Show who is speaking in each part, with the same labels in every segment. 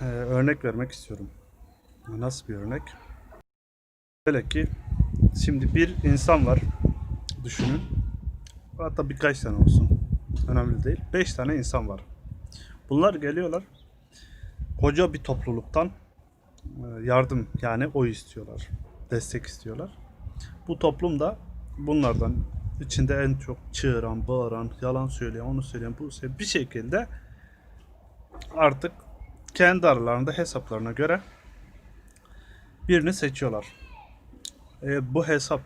Speaker 1: e, örnek vermek istiyorum. Nasıl bir örnek? Böyle ki şimdi bir insan var düşünün. Hatta birkaç tane olsun. Önemli değil. Beş tane insan var. Bunlar geliyorlar. Koca bir topluluktan e, yardım yani oy istiyorlar. Destek istiyorlar. Bu toplum da bunlardan içinde en çok çığıran, bağıran, yalan söyleyen, onu söyleyen, bu bir şekilde artık kendi aralarında hesaplarına göre birini seçiyorlar. E, bu hesap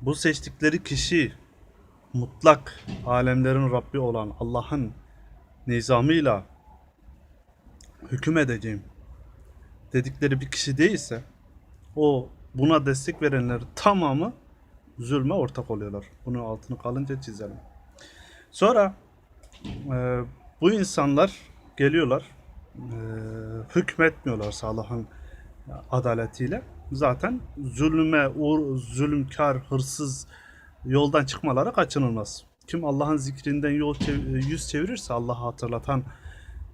Speaker 1: bu seçtikleri kişi mutlak alemlerin Rabbi olan Allah'ın nizamıyla hüküm edeceğim dedikleri bir kişi değilse o buna destek verenler tamamı zulme ortak oluyorlar. Bunu altını kalınca çizelim. Sonra e, bu insanlar geliyorlar hükmetmiyorlarsa Allah'ın adaletiyle zaten zulüme, uğur, zulümkar, hırsız yoldan çıkmaları kaçınılmaz. Kim Allah'ın zikrinden yol yüz çevirirse Allah'ı hatırlatan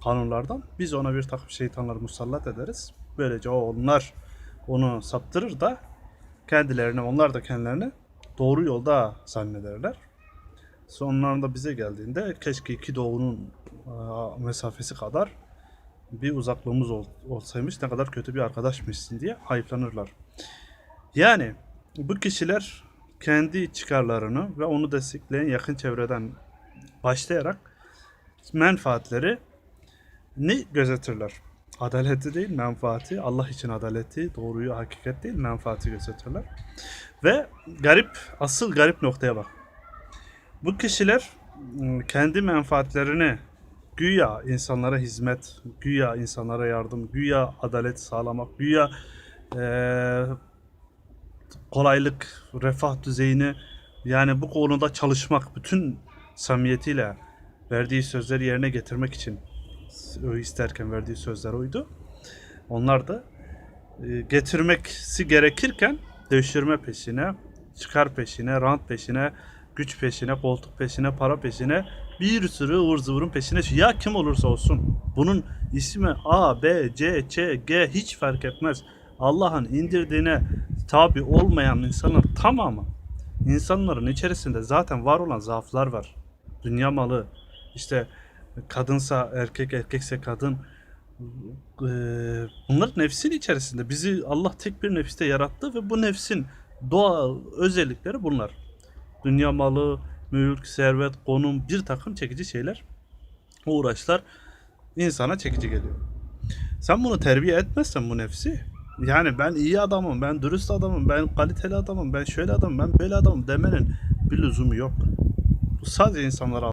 Speaker 1: kanunlardan biz ona bir takım şeytanlar musallat ederiz. Böylece onlar onu saptırır da kendilerini onlar da kendilerini doğru yolda zannederler. Sonlarında bize geldiğinde keşke iki doğunun mesafesi kadar bir uzaklığımız ol- olsaymış ne kadar kötü bir arkadaşmışsın diye hayıflanırlar. Yani bu kişiler kendi çıkarlarını ve onu destekleyen yakın çevreden başlayarak menfaatleri ni gözetirler. Adaleti değil menfaati, Allah için adaleti, doğruyu, hakikat değil menfaati gözetirler. Ve garip, asıl garip noktaya bak. Bu kişiler ım, kendi menfaatlerini güya insanlara hizmet, güya insanlara yardım, güya adalet sağlamak, güya eee, kolaylık, refah düzeyini yani bu konuda çalışmak bütün samimiyetiyle verdiği sözleri yerine getirmek için isterken verdiği sözler oydu. Onlar da e, getirmeksi gerekirken devşirme peşine, çıkar peşine, rant peşine, güç peşine, koltuk peşine, para peşine bir sürü ıvır zıvırın peşine ya kim olursa olsun bunun ismi A, B, C, Ç, G hiç fark etmez. Allah'ın indirdiğine tabi olmayan insanların tamamı insanların içerisinde zaten var olan zaaflar var. Dünya malı işte kadınsa erkek erkekse kadın bunlar nefsin içerisinde. Bizi Allah tek bir nefiste yarattı ve bu nefsin doğal özellikleri bunlar. Dünya malı, mülk, servet, konum bir takım çekici şeyler, uğraşlar insana çekici geliyor. Sen bunu terbiye etmezsen bu nefsi yani ben iyi adamım, ben dürüst adamım, ben kaliteli adamım, ben şöyle adamım, ben böyle adamım demenin bir lüzumu yok. Bu sadece insanlara